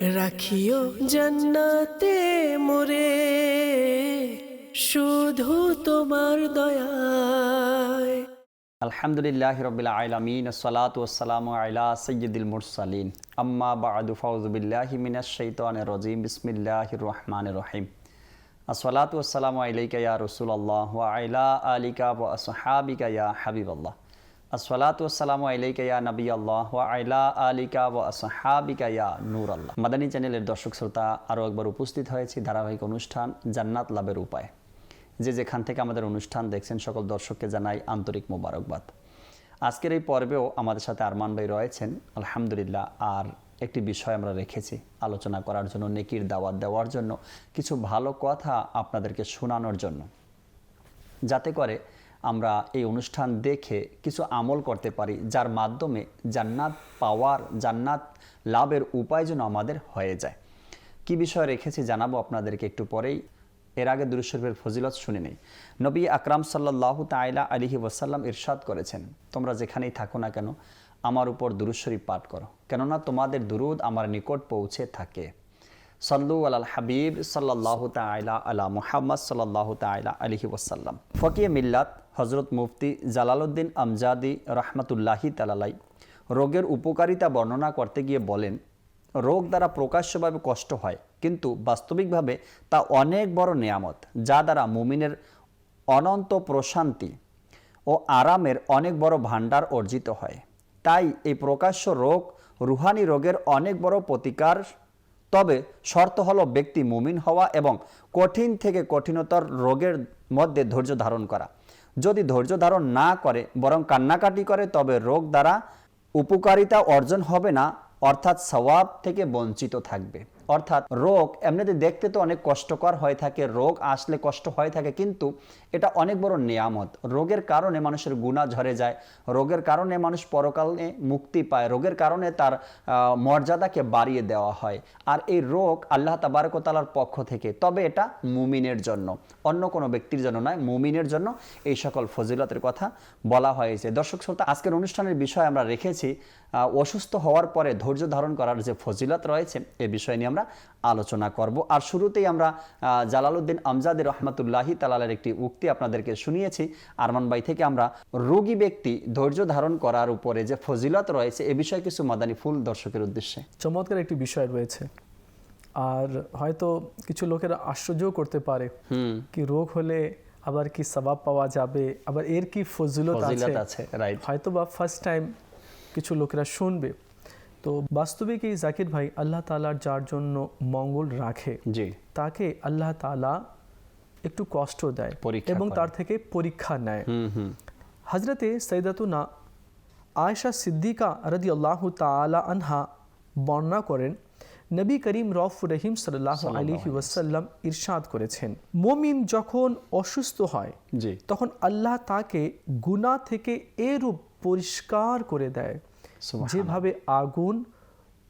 রাখিও জান্নাতে মোরে, শুধু তোমার দয়ায়। আলহামদুলিল্লাহ রবিল আলমিন সালাত ওসালাম আলা সৈয়দুল মুরসালিন। আম্মা বা বাদু ফাউজবিল্লাহি মিনাশ শৈতানির রাজিম, বিসমিল্লাহির রহমানির রহিম। আসসালাত ওসালাম আলাইকা ইয়া রাসূলুল্লাহ, ওয়া আলা আলিকা ওয়া আসহাবিকা ইয়া হাবিবাল্লাহ। আসসালাতু নবী আল্লাহ আলা আলিকা মাদানী চ্যানেলের দর্শক শ্রোতা, আরও একবার উপস্থিত হয়েছি ধারাবাহিক অনুষ্ঠান জান্নাত লাভের উপায়। যে যেখান থেকে আমাদের অনুষ্ঠান দেখছেন, সকল দর্শককে জানাই আন্তরিক মোবারকবাদ। আজকের এই পর্বেও আমাদের সাথে আরমান ভাই রয়েছেন। আলহামদুলিল্লাহ, আর একটি বিষয় আমরা রেখেছি আলোচনা করার জন্য, নেকির দাওয়াত দেওয়ার জন্য, কিছু ভালো কথা আপনাদেরকে শোনানোর জন্য। যাতে করে আমরা এই অনুষ্ঠান দেখে কিছু আমল করতে পারি, যার মাধ্যমে জান্নাত পাওয়ার, জান্নাত লাভের উপায় যেন আমাদের হয়ে যায়। কি বিষয় রেখেছি জানাব আপনাদেরকে একটু পরেই। এর আগে দুরুশরীফের ফজিলত শুনে নেই। নবী আকরাম সাল্লাহ তাইলা আলিহি ওয়াসাল্লাম ইরশাদ করেছেন, তোমরা যেখানেই থাকো না কেন, আমার উপর দুরুশরীফ পাঠ করো। কেননা তোমাদের দুরুদ আমার নিকট পৌঁছে থাকে। সল্লু আল হাবিব সাল্লাহ তাইলা আলা মুহাম্মদ সাল্লাহ তাইলা আলহি ওসাল্লাম ফকিয়ে মিল্লাত হজরত মুফতি জালালউদ্দিন আমজাদি রহমতুল্লাহি তালালাই রোগের উপকারিতা বর্ণনা করতে গিয়ে বলেন, রোগ দ্বারা প্রকাশ্যভাবে কষ্ট হয়, কিন্তু বাস্তবিকভাবে তা অনেক বড় নেয়ামত, যা দ্বারা মুমিনের অনন্ত প্রশান্তি ও আরামের অনেক বড় ভাণ্ডার অর্জিত হয়। তাই এই প্রকাশ্য রোগ, রুহানি রোগের অনেক বড় প্রতিকার, তবে শর্ত হল ব্যক্তি মুমিন হওয়া এবং কঠিন থেকে কঠিনতর রোগের মধ্যে ধৈর্য ধারণ করা। যদি ধৈর্য ধারণ না করে, বরং কান্নাকাটি করে, তবে রোগ দ্বারা উপকারিতা অর্জন হবে না, অর্থাৎ সওয়াব থেকে বঞ্চিত থাকবে। অর্থাৎ রোগ এমনিতে দেখতে তো অনেক কষ্টকর হয়ে থাকে, রোগ আসলে কষ্ট হয়ে থাকে, কিন্তু এটা অনেক বড় নিয়ামত। রোগের কারণে মানুষের গুণা ঝরে যায়, রোগের কারণে মানুষ পরকালে মুক্তি পায়, রোগের কারণে তার মর্যাদাকে বাড়িয়ে দেওয়া হয়। আর এই রোগ আল্লাহ তাবারকতালার পক্ষ থেকে, তবে এটা মুমিনের জন্য, অন্য কোনো ব্যক্তির জন্য নয়, মুমিনের জন্য এই সকল ফজিলতের কথা বলা হয়েছে। দর্শক শ্রোতা, আজকের অনুষ্ঠানের বিষয় আমরা রেখেছি অসুস্থ হওয়ার পরে ধৈর্য ধারণ করার যে ফজিলত রয়েছে, এ বিষয় নিয়ে আমরা আলোচনা করব। আর শুরুতেই আমরা জালালউদ্দিন আমজাদের রহমতুল্লাহি তালালের একটি উক্তি আপনাদেরকে শুনিয়েছি। আরমান বাই থেকে আমরা রোগী ব্যক্তি ধৈর্য ধারণ করার উপরে যে ফজিলত রয়েছে এ বিষয়ে কিছু মাদানী ফুল দর্শকের উদ্দেশ্যে। চমৎকার একটি বিষয় রয়েছে। আর হয়তো কিছু লোকেরা আশ্চর্যও করতে পারে কি রোগ হলে আবার কি সবাব পাওয়া যাবে আবার এর কি ফজিলত আছে? হয়তো বা ফার্স্ট টাইম কিছু লোকেরা শুনবে। তো বাস্তবিক এই জাকির ভাই আল্লাহ তালার যার জন্য মঙ্গল রাখে জি। তাকে আল্লাহ তালা একটু কষ্ট দেয় এবং তার থেকে পরীক্ষা নেয়। হজরতে সৈদাতুনা আয়সা সিদ্দিকা রদি আল্লাহ তালা আনহা বর্ণনা করেন নবী করিম রফ রহিম সাল্লাহ আলিহি ওয়াসাল্লাম ইরশাদ করেছেন। মমিন যখন অসুস্থ হয় তখন আল্লাহ তাকে গুণা থেকে এরূপ পরিষ্কার করে দেয়। যেভাবে আগুন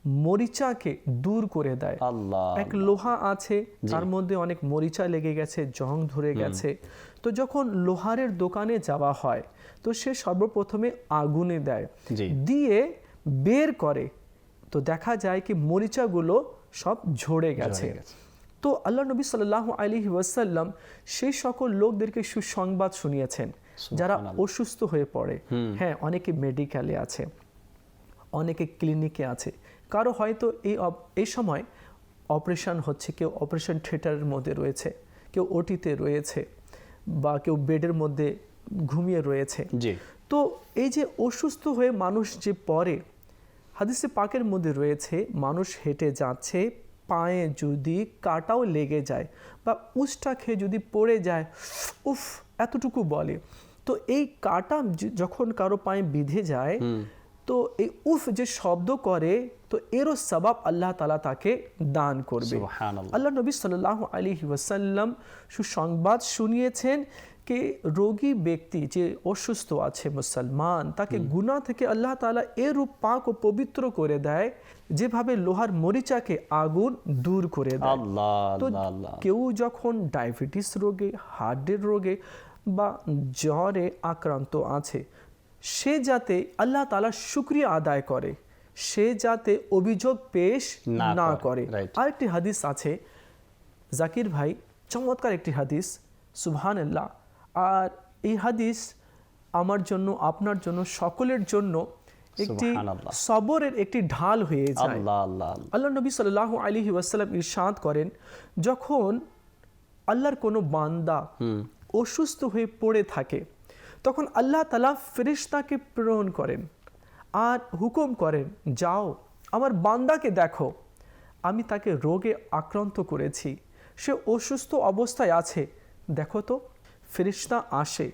মরিচাকে দূর করে দেয়। আল্লাহ। এক লোহা আছে তার মধ্যে অনেক মরিচা লেগে গেছে জং ধরে গেছে। তো যখন লোহারের দোকানে যাওয়া হয় তো সে সর্বপ্রথমে আগুনে দেয়। দিয়ে বের করে। তো দেখা যায় কি মরিচাগুলো সব ঝরে গেছে। তো আল্লাহ নবী সাল্লাহ আলী ওয়াসাল্লাম সেই সকল লোকদেরকে সুসংবাদ শুনিয়েছেন যারা অসুস্থ হয়ে পড়ে। হ্যাঁ অনেকে মেডিকেলে আছে। অনেকে ক্লিনিকে আছে। কারও হয়তো এই এই সময় অপারেশন হচ্ছে কেউ অপারেশন থিয়েটারের মধ্যে রয়েছে কেউ ওটিতে রয়েছে বা কেউ বেডের মধ্যে ঘুমিয়ে রয়েছে। তো এই যে অসুস্থ হয়ে মানুষ যে পরে হাদিসে পাকের মধ্যে রয়েছে মানুষ হেঁটে যাচ্ছে পায়ে যদি কাটাও লেগে যায় বা উষ্টা খেয়ে যদি পড়ে যায় উফ এতটুকু বলে। তো এই কাটা যখন কারও পায়ে বিঁধে যায় তো এই উফ যে শব্দ করে তো এরও সবাব আল্লাহ তালা তাকে দান করবে। আল্লাহ নবী সাল্লাহ আলী ওয়াসাল্লাম সুসংবাদ শুনিয়েছেন কে রোগী ব্যক্তি যে অসুস্থ আছে মুসলমান তাকে গুণা থেকে আল্লাহ তালা এরূপ পাক ও পবিত্র করে দেয় যেভাবে লোহার মরিচাকে আগুন দূর করে দেয়। তো কেউ যখন ডায়াবেটিস রোগে হার্টের রোগে বা জ্বরে আক্রান্ত আছে সে যাতে আল্লাহ তালা শুক্রিয়া আদায় করে সে যাতে অভিযোগ পেশ না করে. আরেকটি হাদিস আছে জাকির ভাই চমৎকার একটি হাদিস সুবহান আল্লাহ আর এই হাদিস আমার জন্য আপনার জন্য সকলের জন্য একটি সবরের একটি ঢাল হয়ে যায়। আল্লাহ নবী সাল্লাহ আলী ওয়াসাল্লাম ইরশাদ করেন যখন আল্লাহর কোনো বান্দা অসুস্থ হয়ে পড়ে থাকে তখন আল্লাহ তালা ফেরিস্তাকে প্রেরণ করেন আর হুকুম করেন যাও আমার বান্দাকে দেখো। আমি তাকে রোগে আক্রান্ত করেছি। সে অসুস্থ অবস্থায় আছে। দেখো তো ফেরিস্তা আসে।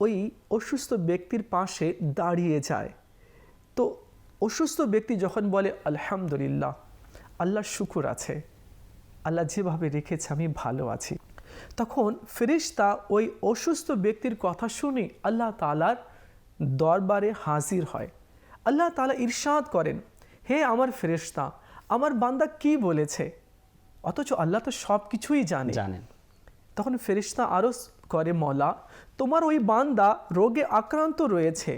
ওই অসুস্থ ব্যক্তির পাশে দাঁড়িয়ে যায়। তো অসুস্থ ব্যক্তি যখন বলে আলহামদুলিল্লাহ আল্লাহ শুকুর আছে। আল্লাহ যেভাবে রেখেছে আমি ভালো আছি। তখন ফেরিস্তা ওই অসুস্থ ব্যক্তির কথা শুনে আল্লাহ তালার দরবারে হাজির হয়। আল্লাহ তালা ইরশাদ করেন হে আমার ফেরিস্তা আমার বান্দা কি বলেছে? অথচ আল্লাহ তো সব কিছুই জানে। জানেন। তখন ফেরিস্তা আরও করে মলা তোমার ওই বান্দা রোগে আক্রান্ত রয়েছে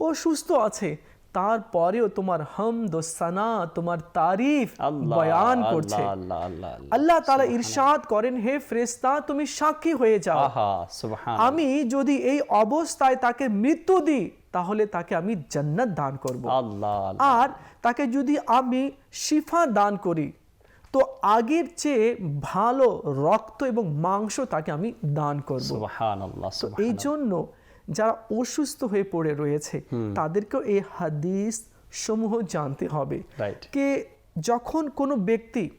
ও সুস্থ আছে তারপরেও তোমার হামদ ও সানা তোমার তারিফ বয়ান করছে। আল্লাহ তাআলা ইরশাদ করেন হে ফেরেশতা তুমি সাক্ষী হয়ে যাও। আমি যদি এই অবস্থায় তাকে মৃত্যু দিই তাহলে তাকে আমি জান্নাত দান করব। আর তাকে যদি আমি শিফা দান করি তো আগের চেয়ে ভালো রক্ত এবং মাংস তাকে আমি দান করব। এই জন্য যারা অসুস্থ হয়ে পড়ে রয়েছে তাদেরকেও এই হাদিস সমূহ জানতে হবে। কে যখন কোনো ব্যক্তি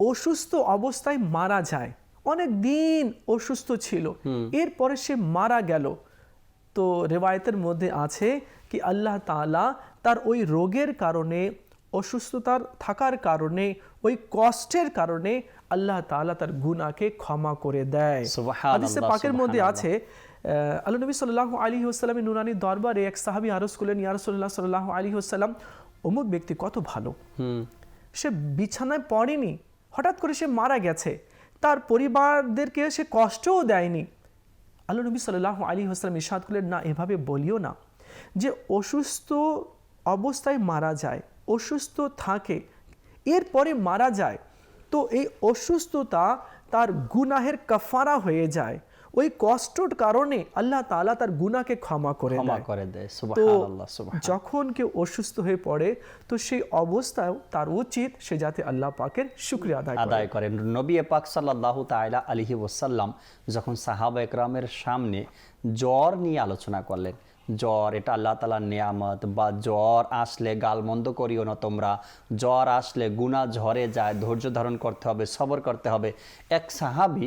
অসুস্থ অবস্থায় মারা যায় অনেক দিন অসুস্থ ছিল এরপরে সে মারা গেল তো রেওয়ায়তের মধ্যে আছে কি আল্লাহ তাআলা তার ওই রোগের কারণে অসুস্থতার থাকার কারণে ওই কষ্টের কারণে আল্লাহ তাআলা তার গুনাহকে ক্ষমা করে দেয়। পাকের মধ্যে আছে আল্লাহ নবী সাল্লাহ আলী হোসালামের নুরানি দরবারে এক সাহাবি আরস করলেন ইয়ারসল্লাহ সাল্লাহ আলী হোসাল্লাম অমুক ব্যক্তি কত ভালো। সে বিছানায় পড়েনি হঠাৎ করে সে মারা গেছে। তার পরিবারদেরকে সে কষ্টও দেয়নি। আল্লাহ নবী সাল্লাহ আলী হোসালাম ইসাদ করলেন না এভাবে বলিও না যে অসুস্থ অবস্থায় মারা যায় অসুস্থ থাকে এরপরে মারা যায়। তো এই অসুস্থতা তার গুনাহের কাফারা হয়ে যায়। ওই কষ্টর কারণে আল্লাহ তাআলা তার গুনাহকে ক্ষমা করে ক্ষমা করে দেয়। তো যখন কেউ অসুস্থ হয়ে পড়ে তো সেই অবস্থায় তার উচিত সে যাতে আল্লাহ পাকের শুক্রিয়া আদায় আদায় করেন নবী পাক সাল্লাহ তাইলা আলিহি ওসাল্লাম যখন সাহাবা একরামের সামনে জ্বর নিয়ে আলোচনা করলেন জ্বর এটা আল্লাহ তালার নিয়ামত বা জ্বর আসলে গালমন্দ করিও না তোমরা। জ্বর আসলে গুণা ঝরে যায় ধৈর্য ধারণ করতে হবে সবর করতে হবে। এক সাহাবি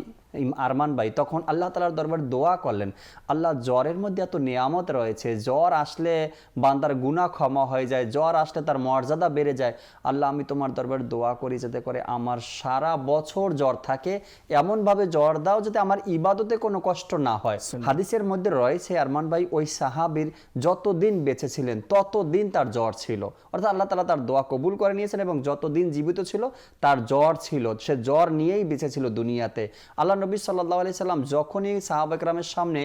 আরমান ভাই তখন আল্লাহ তালার দরবার দোয়া করলেন আল্লাহ জ্বরের মধ্যে এত নিয়ামত রয়েছে জ্বর আসলে বান্দার গুণা ক্ষমা হয়ে যায় জ্বর আসলে তার মর্যাদা বেড়ে যায়। আল্লাহ আমি তোমার দরবার দোয়া করি যাতে করে আমার সারা বছর জ্বর থাকে এমনভাবে জ্বর দাও যাতে আমার ইবাদতে কোনো কষ্ট না হয়। হাদিসের মধ্যে রয়েছে আরমান ভাই ওই সাহাবির যতদিন বেঁচে ছিলেন ততদিন তার জ্বর ছিল। অর্থাৎ আল্লাহ তালা তার দোয়া কবুল করে নিয়েছেন এবং যতদিন জীবিত ছিল তার জ্বর ছিল। সে জ্বর নিয়েই বেঁচে ছিল দুনিয়াতে। আল্লাহ নবী সাল্লাহ আলি সাল্লাম যখনই সাহাবা একরামের সামনে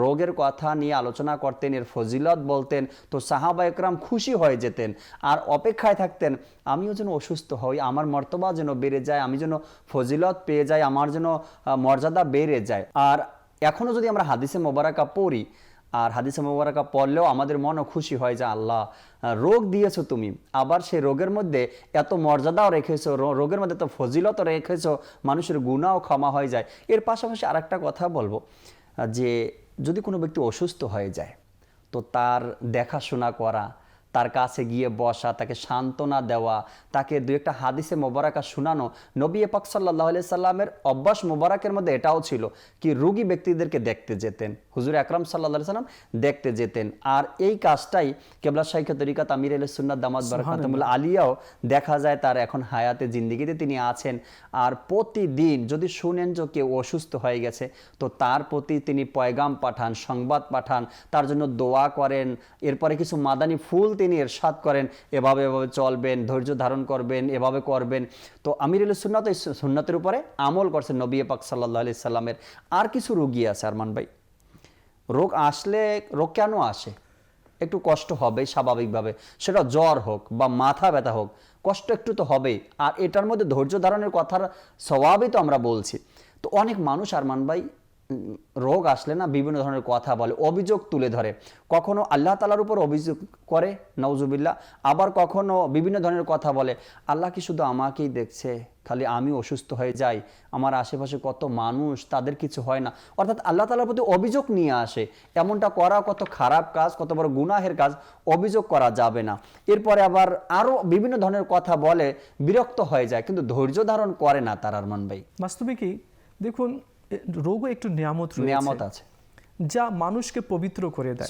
রোগের কথা নিয়ে আলোচনা করতেন, এর ফজিলত বলতেন, তো সাহাবা একরাম খুশি হয়ে যেতেন আর অপেক্ষায় থাকতেন, আমিও যেন অসুস্থ হই, আমার মর্তবা যেন বেড়ে যায়, আমি যেন ফজিলত পেয়ে যাই, আমার যেন মর্যাদা বেড়ে যায়। আর এখনও যদি আমরা হাদিসে মোবারকা পড়ি আর হাদিসে মোবারকা পড়লেও আমাদের মনও খুশি হয় যে আল্লাহ রোগ দিয়েছ তুমি। আবার সেই রোগের মধ্যে এত মর্যাদাও রেখেছো রোগের মধ্যে এত ফজিলতও রেখেছো, মানুষের গুণাও ক্ষমা হয়ে যায়। এর পাশাপাশি আর একটা কথা বলব যে যদি কোনো ব্যক্তি অসুস্থ হয়ে যায়, তো তার দেখাশোনা করা তার কাছে গিয়ে বসা তাকে সান্ত্বনা দেওয়া তাকে দু একটা হাদিসে মোবারকা শোনানো নবী পাক সাল্লাহ আলি সাল্লামের অভ্যাস মোবারকের মধ্যে এটাও ছিল কি রুগী ব্যক্তিদেরকে দেখতে যেতেন। হুজুর আকরাম সাল্লাহ সাল্লাম দেখতে যেতেন। আর এই কাজটাই কেবলা শাইখা তরিকা তামির আল সুন্নাত দামাদ বারকাতমুল্লাহ আলিয়াও দেখা যায় তার এখন হায়াতে জিন্দিগিতে তিনি আছেন। আর প্রতিদিন যদি শুনেন যে কেউ অসুস্থ হয়ে গেছে তো তার প্রতি তিনি পয়গাম পাঠান সংবাদ পাঠান তার জন্য দোয়া করেন এরপরে কিছু মাদানি ফুল তিনি এরশাদ করেন, এভাবে এভাবে চলবেন, ধৈর্য ধারণ করবেন, এভাবে করবেন। তো আমির আল সুন্নাত এই সুন্নাতের উপরে আমল করছেন নবী পাক সাল্লাহ আলি সাল্লামের। আর কিছু রুগী আছে আরমান ভাই? রোগ আসলে, রোগ কেন আসে? একটু কষ্ট হবে স্বাভাবিকভাবে। সেটা জ্বর হোক বা মাথা ব্যথা হোক, কষ্ট একটু তো হবেই। আর এটার মধ্যে ধৈর্য ধারণের কথার স্বভাবই তো আমরা বলছি। তো অনেক মানুষ আরমান ভাই রোগ আসলে না বিভিন্ন ধরনের কথা বলে, অভিযোগ তুলে ধরে। কখনো আল্লাহ তালার উপর অভিযোগ করে নওজুবিল্লা আবার কখনো বিভিন্ন ধরনের কথা বলে, আল্লাহ কি শুধু আমাকেই দেখছে? খালি আমি অসুস্থ হয়ে যাই, আমার আশেপাশে কত মানুষ, তাদের কিছু হয় না। অর্থাৎ আল্লাহ তালার প্রতি অভিযোগ নিয়ে আসে, এমনটা করা কত খারাপ কাজ, কত বড় গুনাহের কাজ, অভিযোগ করা যাবে না। এরপরে আবার আরও বিভিন্ন ধরনের কথা বলে, বিরক্ত হয়ে যায়, কিন্তু ধৈর্য ধারণ করে না তার আরমান ভাই। বাস্তবে কি? দেখুন রোগও একটু নিয়ামত নিয়ামত আছে। যা মানুষকে পবিত্র করে দেয়।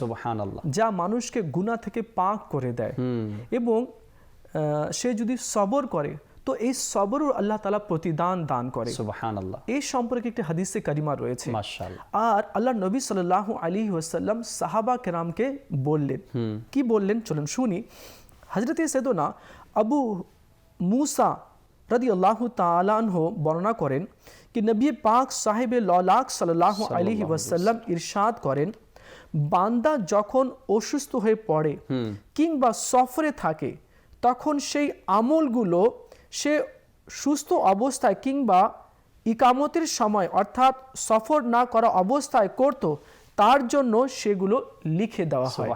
যা মানুষকে গুনাহ থেকে পাক করে দেয়। এবং সে যদি সবর করে তো এই সবরও আল্লাহ তালা প্রতিদান দান করে। এই সম্পর্কে একটি হাদিসে কারিমা রয়েছে। আর আল্লাহ নবী সাল্লাহ আলী ওয়াসাল্লাম সাহাবা কেরামকে বললেন। কি বললেন? চলুন শুনি। হজরত সেদনা আবু মুসা রদি আল্লাহ তালাহ বর্ণনা করেন কি নবী পাক সাহেবে ললাক সাল্লাহ আলী ওয়াসাল্লাম ইরশাদ করেন বান্দা যখন অসুস্থ হয়ে পড়ে কিংবা সফরে থাকে তখন সেই আমলগুলো সে সুস্থ অবস্থায় কিংবা ইকামতের সময় অর্থাৎ সফর না করা অবস্থায় করত তার জন্য সেগুলো লিখে দেওয়া হয়।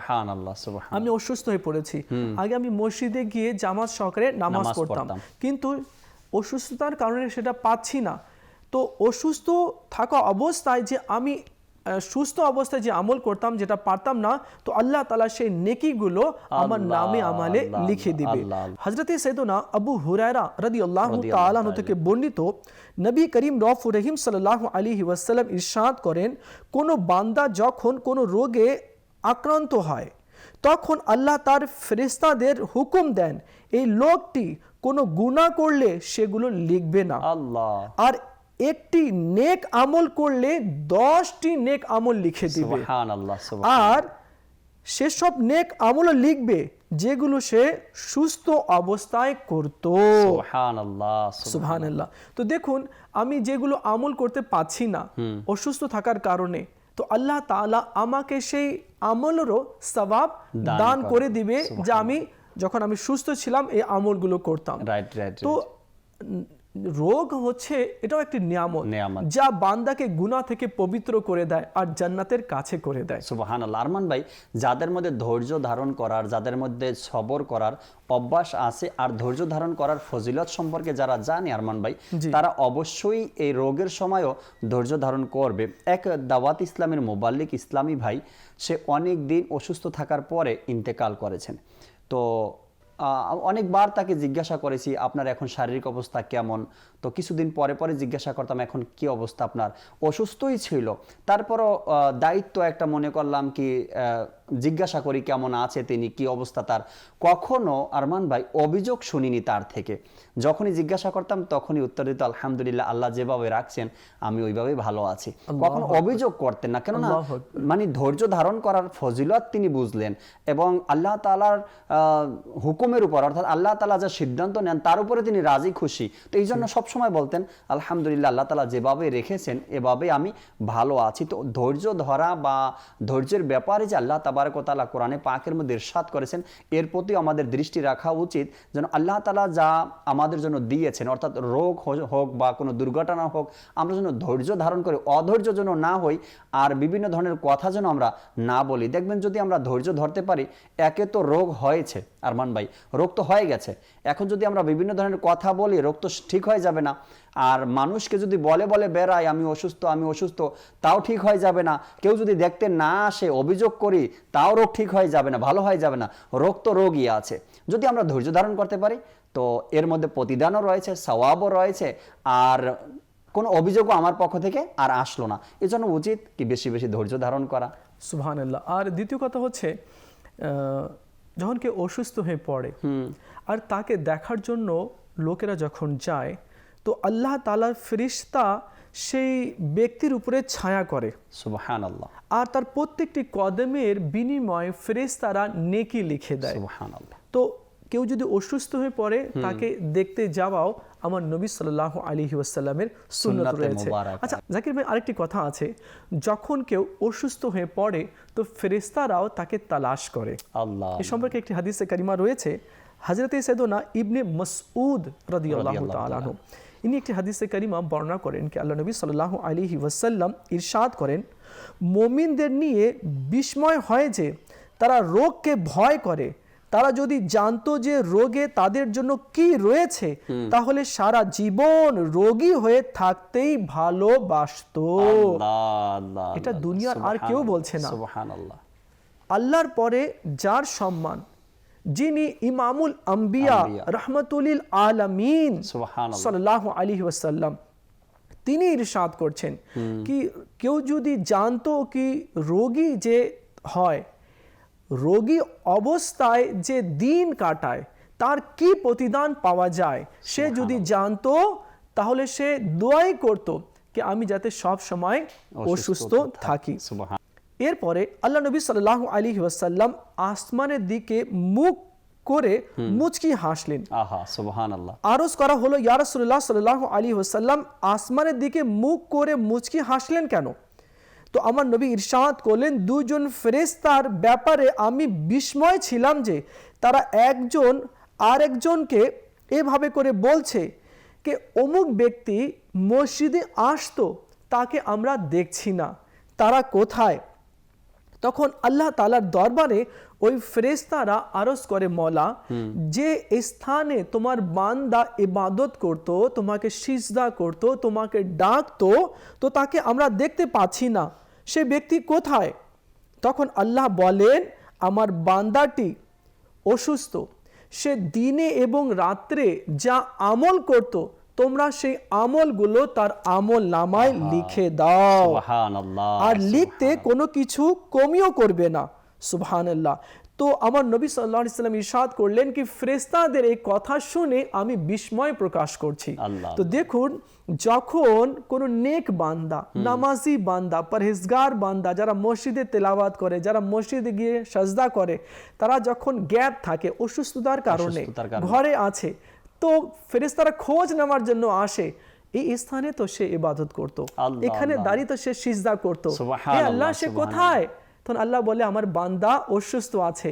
আমি অসুস্থ হয়ে পড়েছি। আগে আমি মসজিদে গিয়ে জামাত সহকারে নামাজ পড়তাম। কিন্তু অসুস্থতার কারণে সেটা পাচ্ছি না। তো অসুস্থ থাকা অবস্থায় যে আমি সুস্থ অবস্থায় যে আমল করতাম যেটা পারতাম না তো আল্লাহ তালা সেই নেকিগুলো আমার নামে আমালে লিখে দিবে। হজরত সৈদনা আবু হুরায়রা রদি আল্লাহ তালাহ থেকে বর্ণিত নবী করিম রফ রহিম সাল্লাহ আলী ওয়াসাল্লাম ইরশাদ করেন কোনো বান্দা যখন কোনো রোগে আক্রান্ত হয় তখন আল্লাহ তার ফেরেস্তাদের হুকুম দেন এই লোকটি কোনো গুনাহ করলে সেগুলো লিখবে না। আল্লাহ। আর একটি নেক আমল করলে দশটি নেক আমল লিখে দিবে। আর সেসব নেক আমলও লিখবে যেগুলো সে সুস্থ অবস্থায় করত। আল্লাহ তো দেখুন আমি যেগুলো আমল করতে পারছি না অসুস্থ থাকার কারণে তো আল্লাহ তাআলা আমাকে সেই আমলেরও সবাব দান করে। দিবে যে আমি যখন আমি সুস্থ ছিলাম এই আমলগুলো করতাম। তো রোগ হচ্ছে এটাও একটি নিয়ামত নেয়ামত। যা বান্দাকে গুনাহ থেকে পবিত্র করে দেয় আর জান্নাতের কাছে করে দেয়। সুবহান আরমান ভাই যাদের মধ্যে ধৈর্য ধারণ করার যাদের মধ্যে সবর করার অভ্যাস আছে আর ধৈর্য ধারণ করার ফজিলত সম্পর্কে যারা জানে আরমান ভাই তারা অবশ্যই এই রোগের সময়ও ধৈর্য ধারণ করবে। এক দাওয়াত ইসলামের মোবাল্লিক ইসলামী ভাই সে অনেক দিন অসুস্থ থাকার পরে ইন্তেকাল করেছেন। তো অনেকবার তাকে জিজ্ঞাসা করেছি, আপনার এখন শারীরিক অবস্থা কেমন? তো কিছুদিন পরে পরে জিজ্ঞাসা করতাম, এখন কি অবস্থা আপনার? অসুস্থই ছিল। তারপরও দায়িত্ব একটা মনে করলাম কি জিজ্ঞাসা করি কেমন আছে তিনি কি অবস্থা তার। কখনো আরমান ভাই অভিযোগ শুনিনি তার থেকে। যখনই জিজ্ঞাসা করতাম তখনই উত্তর দিত আলহামদুলিল্লাহ আল্লাহ যেভাবে রাখছেন আমি ওইভাবেই ভালো আছি। কখনো অভিযোগ করতেন না। কেননা মানে ধৈর্য ধারণ করার ফজিলত তিনি বুঝলেন এবং আল্লাহ তালার হুকুমের উপর অর্থাৎ আল্লাহ তালা যা সিদ্ধান্ত নেন তার উপরে তিনি রাজি খুশি। তো এই জন্য সবসময় বলতেন আলহামদুলিল্লাহ আল্লাহ তালা যেভাবে রেখেছেন এভাবে আমি ভালো আছি। তো ধৈর্য ধরা বা ধৈর্যের ব্যাপারে যে আল্লাহ তাবারকতালা কোরআনে পাকের মধ্যে ইরশাদ করেছেন। এর প্রতি আমাদের দৃষ্টি রাখা উচিত যেন আল্লাহ তালা যা আমাদের জন্য দিয়েছেন, অর্থাৎ রোগ হোক বা কোনো দুর্ঘটনা হোক, আমরা যেন ধৈর্য ধারণ করে, অধৈর্য যেন না হই, আর বিভিন্ন ধরনের কথা যেন আমরা না বলি। দেখবেন যদি আমরা ধৈর্য ধরতে পারি, একে তো রোগ হয়েছে, আরমান ভাই, রোগ তো হয়ে গেছে। এখন যদি আমরা বিভিন্ন ধরনের কথা বলি, রোগ তো ঠিক হয়ে যাবে না। আর মানুষকে যদি বলে বলে বেড়াই আমি অসুস্থ আমি অসুস্থ তাও ঠিক হয়ে যাবে না। কেউ যদি দেখতে না আসে অভিযোগ করি তাও রোগ ঠিক হয়ে যাবে না ভালো হয়ে যাবে না। রোগ তো রোগই আছে। যদি আমরা ধৈর্য ধারণ করতে পারি তো এর মধ্যে প্রতিদানও রয়েছে সওয়াবও রয়েছে আর কোনো অভিযোগও আমার পক্ষ থেকে আর আসলো না। এজন্য উচিত কি বেশি বেশি ধৈর্য ধারণ করা। সুবহান আর দ্বিতীয় কথা হচ্ছে যখন কেউ অসুস্থ হয়ে পড়ে আর তাকে দেখার জন্য লোকেরা যখন যায় তো আল্লাহ তালার ফেরিস্তা সেই ব্যক্তির উপরে ছায়া করে। সুবহান আল্লাহ আর তার প্রত্যেকটি কদমের বিনিময়ে ফেরেশতারা নেকি লিখে দেয়। সুবহান আল্লাহ তো কেউ যদি অসুস্থ হয়ে পড়ে তাকে দেখতে যাওয়াও আমার নবী সাল্লাহ আলী ওয়াসাল্লামের সুন্নত রয়েছে। আচ্ছা জাকির ভাই আরেকটি কথা আছে। যখন কেউ অসুস্থ হয়ে পড়ে তো ফেরেস্তারাও তাকে তালাশ করে। আল্লাহ। এ সম্পর্কে একটি হাদিসে কারিমা রয়েছে। হজরত সৈদনা ইবনে মসউদ রাদিয়াল্লাহু আনহু। ইনি একটি হাদিসে কারিমা বর্ণনা করেন কি আল্লাহ নবী সাল্লাল্লাহু আলাইহি ওয়াসাল্লাম ইরশাদ করেন মুমিনদের নিয়ে বিস্ময় হয় যে তারা রোগকে ভয় করে। তারা যদি জানতো যে রোগে তাদের জন্য কি রয়েছে তাহলে সারা জীবন রোগী হয়ে থাকতেই ভালোবাসতো। এটা দুনিয়ার আর কেউ বলছে না। আল্লাহর পরে যার সম্মান যিনি ইমামুল আম্বিয়া। রহমতুলিল আলামিন। সাল্লাহ আলী ওয়াসাল্লাম তিনি ইরশাদ করছেন কি কেউ যদি জানতো কি রোগী যে হয় রোগী অবস্থায় যে দিন কাটায় তার কি প্রতিদান পাওয়া যায় সে যদি জানতো তাহলে সে দোয়াই করত কি আমি যাতে সব সময় অসুস্থ থাকি। এরপরে আল্লাহ নবী সাল্লাহ আলী ওয়াসাল্লাম আসমানের দিকে মুখ করে মুচকি হাসলেন। আরজ করা হলো ইয়ারসুল্লাহ সাল্লাহ আলী ওসাল্লাম আসমানের দিকে মুখ করে মুচকি হাসলেন কেন? তো আমার নবী ইরশাদ করলেন দুজন ফেরেস্তার ব্যাপারে আমি বিস্ময় ছিলাম যে তারা একজন আরেকজনকে এভাবে করে বলছে যে অমুক ব্যক্তি মসজিদে আসতো তাকে আমরা দেখছি না। তারা কোথায়? তখন আল্লাহ তালার দরবারে ওই ফেরেস্তারা আরজ করে মলা যে স্থানে তোমার বান্দা ইবাদত করত, তোমাকে সিজদা করত, তোমাকে ডাকতো, তো তাকে আমরা দেখতে পাচ্ছি না। সে ব্যক্তি কোথায়? তখন আল্লাহ বলেন, আমার বান্দাটি অসুস্থ। সে দিনে এবং রাত্রে যা আমল করত তোমরা সেই আমলগুলো তার আমল নামায় লিখে দাও। আর লিখতে কোনো কিছু কমিও করবে না। সুবহানাল্লাহ। তো আমার নবী সাল্লাহ ইসলাম ইরশাদ করলেন কি ফ্রেস্তাদের এই কথা শুনে আমি বিস্ময় প্রকাশ করছি। তো দেখুন যখন কোনো নেক বান্দা নামাজি বান্দা পরহেজগার বান্দা যারা মসজিদে তেলাওয়াত করে যারা মসজিদে গিয়ে সাজদা করে তারা যখন গ্যাপ থাকে অসুস্থতার কারণে। ঘরে আছে তো ফেরেশতারা খোঁজ নেওয়ার জন্য আসে। এই স্থানে তো সে ইবাদত করতো। এখানে দাঁড়িয়ে তো সে সিজদা করতো। হে আল্লাহ সে কোথায়? তখন আল্লাহ বলে আমার বান্দা অসুস্থ আছে।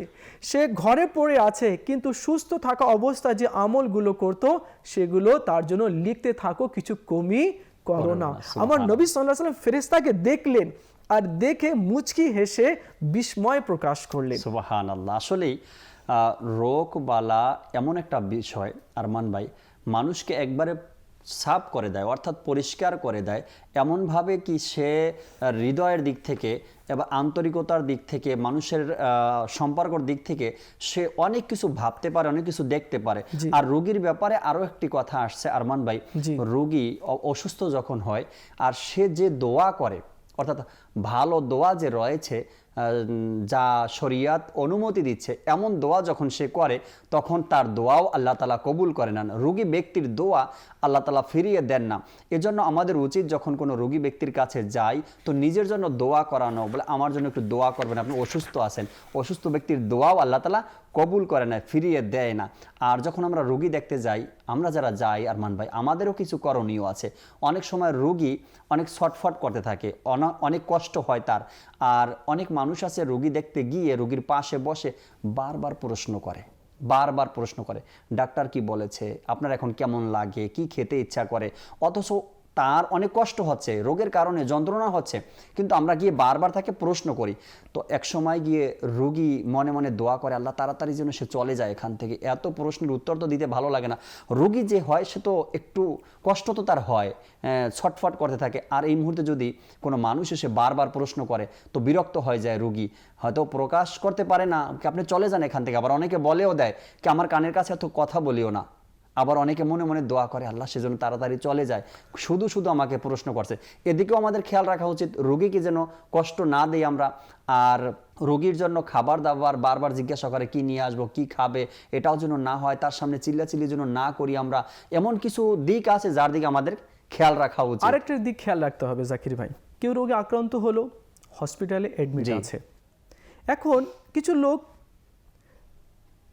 সে ঘরে পড়ে আছে কিন্তু সুস্থ থাকা অবস্থায় যে আমলগুলো করত সেগুলো তার জন্য লিখতে থাকো কিছু কমি করো না। না, আমার নবী সাল্লাহ সাল্লাম ফেরেস্তাকে দেখলেন আর দেখে মুচকি হেসে বিস্ময় প্রকাশ করলেন। সুবাহান আল্লাহ আসলেই আহ, রোগ বালা এমন একটা বিষয় আরমান ভাই মানুষকে একবারে সাফ করে দেয় অর্থাৎ পরিষ্কার করে দেয়। এমনভাবে কি সে হৃদয়ের দিক থেকে এবং আন্তরিকতার দিক থেকে মানুষের সম্পর্কর দিক থেকে সে অনেক কিছু ভাবতে পারে অনেক কিছু দেখতে পারে। আর রোগীর ব্যাপারে আরও একটি কথা আসছে আরমান ভাই। রোগী অসুস্থ যখন হয় আর সে যে দোয়া করে অর্থাৎ ভালো দোয়া যে রয়েছে যা শরিয়াত অনুমতি দিচ্ছে, এমন দোয়া যখন সে করে, তখন তার দোয়াও আল্লাহ তালা কবুল করে নেন। রুগী ব্যক্তির দোয়া আল্লাহ তালা ফিরিয়ে দেন না। এজন্য আমাদের উচিত যখন কোনো রোগী ব্যক্তির কাছে যাই, তো নিজের জন্য দোয়া করানো, বলে আমার জন্য একটু দোয়া করবেন, আপনি অসুস্থ আছেন। অসুস্থ ব্যক্তির দোয়াও আল্লাহ তালা কবুল করে না ফিরিয়ে দেয় না। আর যখন আমরা রুগী দেখতে যাই, আমরা যারা যাই আর মান ভাই, আমাদেরও কিছু করণীয় আছে। অনেক সময় রুগী অনেক ছটফট করতে থাকে, অন- অনেক কষ্ট হয় তার। আর অনেক মানুষ আছে রোগী দেখতে গিয়ে রোগীর পাশে বসে বারবার প্রশ্ন করে, বারবার প্রশ্ন করে, ডাক্তার কি বলেছে? আপনার এখন কেমন লাগে? কি খেতে ইচ্ছা করে? অথচ তার অনেক কষ্ট হচ্ছে, রোগের কারণে যন্ত্রণা হচ্ছে, কিন্তু আমরা গিয়ে বারবার তাকে প্রশ্ন করি। তো এক সময় গিয়ে রোগী মনে মনে দোয়া করে, আল্লাহ, তাড়াতাড়ি যেন সে চলে যায় এখান থেকে। এত প্রশ্নের উত্তর তো দিতে ভালো লাগে না। রোগী যে হয়, সে তো একটু কষ্ট তো তার হয় ছটফট করতে থাকে। আর এই মুহূর্তে যদি কোনো মানুষ এসে বারবার প্রশ্ন করে, তো বিরক্ত হয়ে যায় রোগী। হয়তো প্রকাশ করতে পারে না, আপনি চলে যান এখান থেকে। আবার অনেকে বলেও দেয়, কি আমার কানের কাছে এত কথা বলিও না। আবার অনেকে মনে মনে দোয়া করে আল্লাহ সেজন্য তাড়াতাড়ি চলে যায়। শুধু শুধু আমাকে প্রশ্ন করছে। এদিকেও আমাদের খেয়াল রাখা উচিত রোগীকে যেন কষ্ট না দেই আমরা আর রোগীর জন্য খাবার দাবার বারবার জিজ্ঞাসা করে কি নিয়ে আসব কি খাবে এটাও যেন না হয় তার সামনে চিল্লাচিল্লি যেন না করি আমরা। এমন কিছু দিক আছে যার দিকে আমাদের খেয়াল রাখা উচিত। আরেকটা দিক খেয়াল রাখতে হবে জাকির ভাই। কেউ রোগে আক্রান্ত হলো হসপিটালে অ্যাডমিট। আছে। এখন কিছু লোক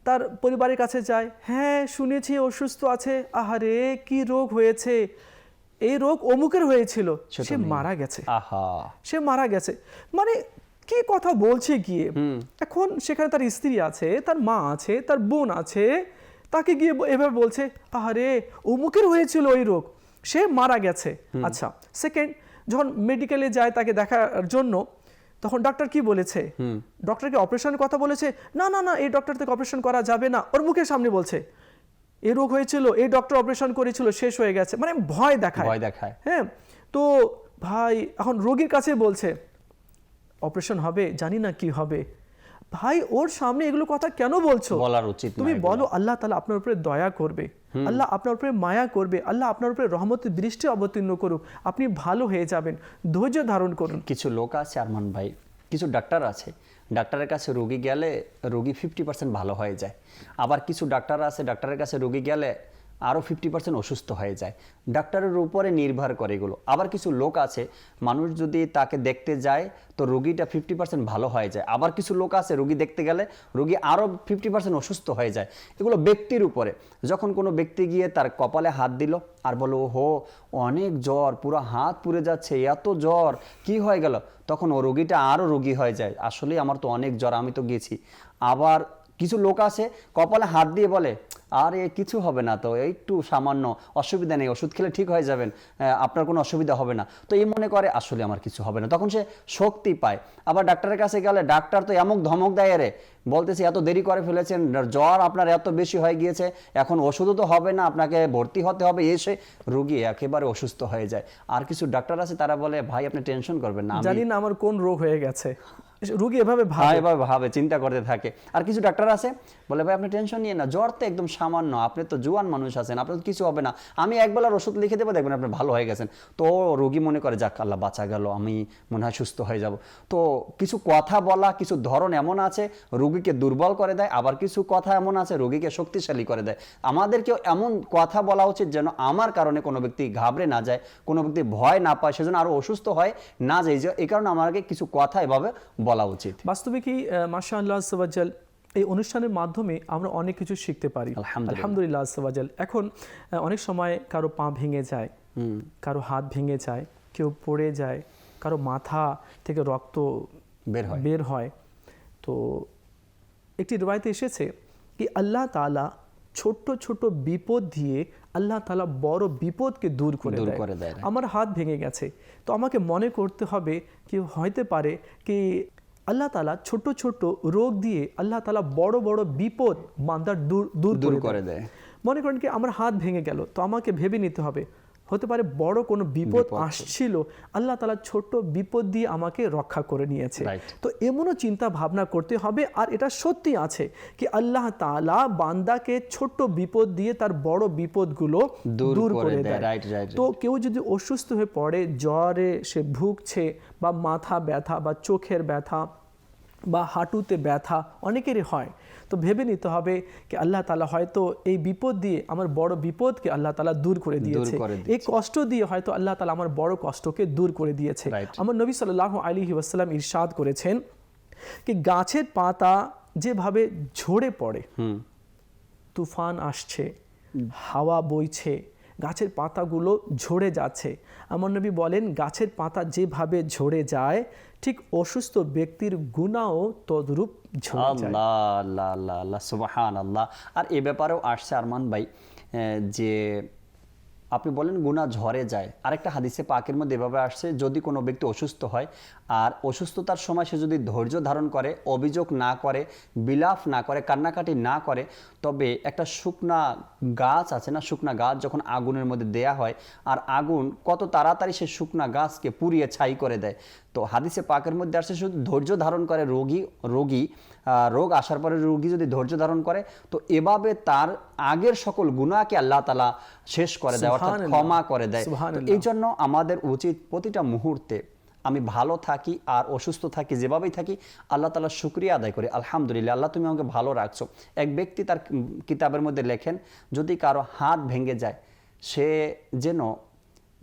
তার পরিবারের কাছে যায় হ্যাঁ শুনেছি অসুস্থ আছে। আহারে কি রোগ হয়েছে? এই রোগ অমুকের হয়েছিল। সে। মারা গেছে। আহা। সে মারা গেছে। মানে কি কথা বলছে গিয়ে? এখন সেখানে তার স্ত্রী আছে তার মা আছে তার বোন আছে তাকে গিয়ে এভাবে বলছে আহারে অমুকের হয়েছিল ওই রোগ সে মারা গেছে। আচ্ছা সেকেন্ড যখন মেডিকেলে যায় তাকে দেখার জন্য তখন ডক্টর কি বলেছে? ডক্টরকে অপারেশনের কথা বলেছে? না না না এই ডক্টর থেকে অপারেশন করা যাবে না। ওর মুখের সামনে বলছে এই রোগ হয়েছিল এই ডক্টর অপারেশন করেছিল শেষ হয়ে গেছে। মানে ভয় দেখায়। ভয় দেখায়। হ্যাঁ তো ভাই এখন রোগীর কাছে বলছে অপারেশন হবে জানি না কি হবে। ভাই ওর সামনে এগুলো কথা কেন বলছো? বলার উচিত তুমি বলো আল্লাহ তালা আপনার উপরে দয়া করবে। আল্লাহ আপনার উপরে মায়া করবে আল্লাহ আপনার উপরে রহমতের দৃষ্টি অবতীর্ণ করুক আপনি ভালো হয়ে যাবেন ধৈর্য ধারণ করুন। কিছু লোক আছে আরমান ভাই কিছু ডাক্তার আছে ডাক্তারের কাছে রোগী গেলে রোগী ফিফটি পার্সেন্ট ভালো হয়ে যায়। আবার কিছু ডাক্তার আছে ডাক্তারের কাছে রোগী গেলে আরও ফিফটি পার্সেন্ট অসুস্থ হয়ে যায়। ডাক্তারের উপরে নির্ভর করে এগুলো। আবার কিছু লোক আছে, মানুষ যদি তাকে দেখতে যায়, তো রোগীটা ফিফটি পার্সেন্ট ভালো হয়ে যায়। আবার কিছু লোক আছে, রোগী দেখতে গেলে রোগী আরও ফিফটি পার্সেন্ট অসুস্থ হয়ে যায়। এগুলো ব্যক্তির উপরে। যখন কোনো ব্যক্তি গিয়ে তার কপালে হাত দিল আর বলো ও হো অনেক জ্বর, পুরো হাত পুড়ে যাচ্ছে, এত জ্বর, কি হয়ে গেল? তখন ও রোগীটা আরও রোগী হয়ে যায়। আসলে আমার তো অনেক জ্বর, আমি তো গেছি। আবার কিছু লোক আছে, কপালে হাত দিয়ে বলে, আরে, কিছু হবে না তো, একটু সামান্য অসুবিধা নেই, ওষুধ খেলে ঠিক হয়ে যাবেন আপনার কোনো অসুবিধা হবে না। তো এই মনে করে, আসলে আমার কিছু হবে না। তখন সে শক্তি পায়। আবার ডাক্তারের কাছে গেলে, ডাক্তার তো এমন ধমক দেয় রে, বলতেছে এত দেরি করে ফেলেছেন, জ্বর আপনার এত বেশি হয়ে গিয়েছে, এখন ওষুধও তো হবে না, আপনাকে ভর্তি হতে হবে। এসে রুগী একেবারে অসুস্থ হয়ে যায়। আর কিছু ডাক্তার আছে, তারা বলে, ভাই, আপনি টেনশন করবেন না জানি না আমার কোন রোগ হয়ে গেছে। রোগী এভাবে ভাবে। এভাবে ভাবে, চিন্তা করতে থাকে। আর কিছু ডাক্তার আছে, বলে, ভাই, আপনি টেনশন নিয়ে না, জ্বর তো একদম সামান্য, আপনি তো জুয়ান মানুষ আছেন, আপনার কিছু হবে না। আমি একবেলার ওষুধ লিখে দেবো, দেখবেন আপনি ভালো হয়ে গেছেন। তো রোগী মনে করে, যাক, আল্লাহ বাঁচা গেল, আমি মনে হয় সুস্থ হয়ে যাব। তো কিছু কথা বলা, কিছু ধরন এমন আছে, রোগীকে দুর্বল করে দেয়, আবার কিছু কথা এমন আছে, রোগীকে শক্তিশালী করে দেয়। আমাদেরকেও এমন কথা বলা উচিত যেন আমার কারণে কোনো ব্যক্তি ঘাবড়ে না যায়, কোনো ব্যক্তি ভয় না পায় সেজন্য আরও অসুস্থ হয়, না যায়। এই কারণে আমাকে কিছু কথা এভাবে বলা উচিত। বাস্তবে কি মাসা আল্লাহ এই অনুষ্ঠানের মাধ্যমে আমরা অনেক কিছু শিখতে পারি। আলহামদুলিল্লাহ। সবাজাল এখন অনেক সময় কারও পা ভেঙে যায় কারও হাত ভেঙে যায় কেউ পড়ে যায় কারও মাথা থেকে রক্ত বের হয়। বের হয়। তো একটি রবায়তে এসেছে কি আল্লাহ তাআলা ছোট্ট ছোট বিপদ দিয়ে আল্লাহ তালা বড় বিপদকে দূর করে দূর করে দেয়। আমার হাত ভেঙে গেছে। তো আমাকে মনে করতে হবে কি হইতে পারে কি আল্লাহ তালা ছোট ছোট রোগ দিয়ে আল্লাহ তালা বড় বড় বিপদ বান্দার দূর দূর দূর করে দেয়। মনে করেন কি আমার হাত ভেঙে গেল তো আমাকে ভেবে নিতে হবে হতে পারে বড় কোনো বিপদ। আসছিল আল্লাহ তালা ছোট বিপদ দিয়ে আমাকে রক্ষা করে নিয়েছে তো এমনও চিন্তা ভাবনা করতে হবে আর এটা সত্যি আছে কি আল্লাহ তালা বান্দাকে ছোট্ট বিপদ দিয়ে তার বড় বিপদগুলো দূর করে দেয়। তো কেউ যদি অসুস্থ হয়ে পড়ে জ্বরে সে ভুগছে বা মাথা ব্যথা বা চোখের ব্যথা বা হাঁটুতে ব্যথা অনেকেরই হয়। তো ভেবে নিতে হবে কি আল্লাহ তালা হয়তো এই বিপদ দিয়ে আমার বড় বিপদকে আল্লাহ তালা দূর করে দিয়েছে। এই কষ্ট দিয়ে হয়তো আল্লাহ তালা আমার বড় কষ্টকে দূর করে দিয়েছে। আমার নবী সাল্লাহ আলী ওয়াসাল্লাম ইরশাদ করেছেন কি গাছের পাতা যেভাবে ঝরে পড়ে হুম। তুফান আসছে হাওয়া বইছে গাছের পাতাগুলো ঝরে যাচ্ছে। আমার নবী বলেন গাছের পাতা যেভাবে ঝরে যায় ঠিক অসুস্থ ব্যক্তির গুণাও তদরূপ আল্লাহ আর এ ব্যাপারেও আসছে আরমান ভাই যে আপনি বলেন গুণা ঝরে যায়। আরেকটা হাদিসে পাকের মধ্যে এভাবে আসছে, যদি কোনো ব্যক্তি অসুস্থ হয় আর অসুস্থতার সময় সে যদি ধৈর্য ধারণ করে, অভিযোগ না করে, বিলাপ না করে, কান্নাকাটি না করে, তবে একটা শুকনা গাছ আছে না, শুকনা গাছ যখন আগুনের মধ্যে দেয়া হয় আর আগুন কত তাড়াতাড়ি সে শুকনা গাছকে পুড়িয়ে ছাই করে দেয়। তো হাদিসে পাকের মধ্যে আসছে, শুধু ধৈর্য ধারণ করে রোগী রোগী রোগ আসার পরে রোগী যদি ধৈর্য ধারণ করে, তো এভাবে তার আগের সকল গুণাকে আল্লাহ তালা শেষ করে দেয় অর্থাৎ ক্ষমা করে দেয়। এই জন্য আমাদের উচিত প্রতিটা মুহূর্তে আমি ভালো থাকি আর অসুস্থ থাকি যেভাবেই থাকি আল্লাহ তালা শুক্রিয়া আদায় করি। আলহামদুলিল্লাহ আল্লাহ তুমি আমাকে ভালো রাখছো। এক ব্যক্তি তার কিতাবের মধ্যে লেখেন যদি কারও হাত ভেঙে যায় সে যেন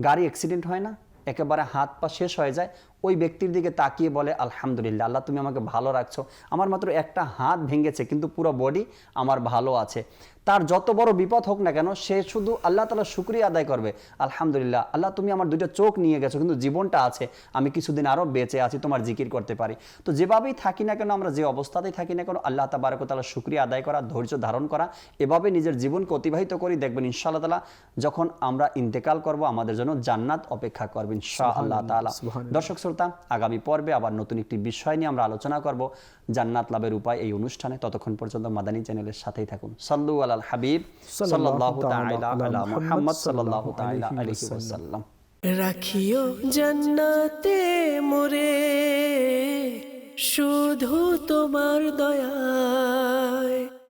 গাড়ি অ্যাক্সিডেন্ট হয় না একেবারে হাত পা শেষ হয়ে যায় ওই ব্যক্তির দিকে তাকিয়ে বলে আলহামদুলিল্লাহ আল্লাহ তুমি আমাকে ভালো রাখছো। আমার মাত্র একটা হাত ভেঙেছে কিন্তু পুরো বডি আমার ভালো আছে। তার যত বড় বিপদ হোক না কেন সে শুধু আল্লাহ তালা শুক্রিয়া আদায় করবে। আলহামদুলিল্লাহ আল্লাহ তুমি আমার দুইটা চোখ নিয়ে গেছো কিন্তু জীবনটা আছে। আমি কিছুদিন আরও বেঁচে আছি তোমার জিকির করতে পারি। তো যেভাবেই থাকি না কেন আমরা যে অবস্থাতেই থাকি না কেন আল্লাহ তাবারক তালা শুক্রিয়া আদায় করা ধৈর্য ধারণ করা এভাবে নিজের জীবনকে অতিবাহিত করি দেখবেন ইনশাআল্লাহ তালা যখন আমরা ইন্তেকাল করব আমাদের জন্য জান্নাত অপেক্ষা করবেন ইনশা আল্লাহ তালা দর্শক শ্রোতা আগামী পর্বে আবার নতুন একটি বিষয় নিয়ে আমরা আলোচনা করব। জান্নাত লাভের উপায় এই অনুষ্ঠানে। ততক্ষণ পর্যন্ত মাদানী চ্যানেলের সাথেই থাকুন। সাল্লু আলাল হাবিব মুহাম্মদ রাখিও জান্নাতে মোরে শুধু তোমার দয়ায়।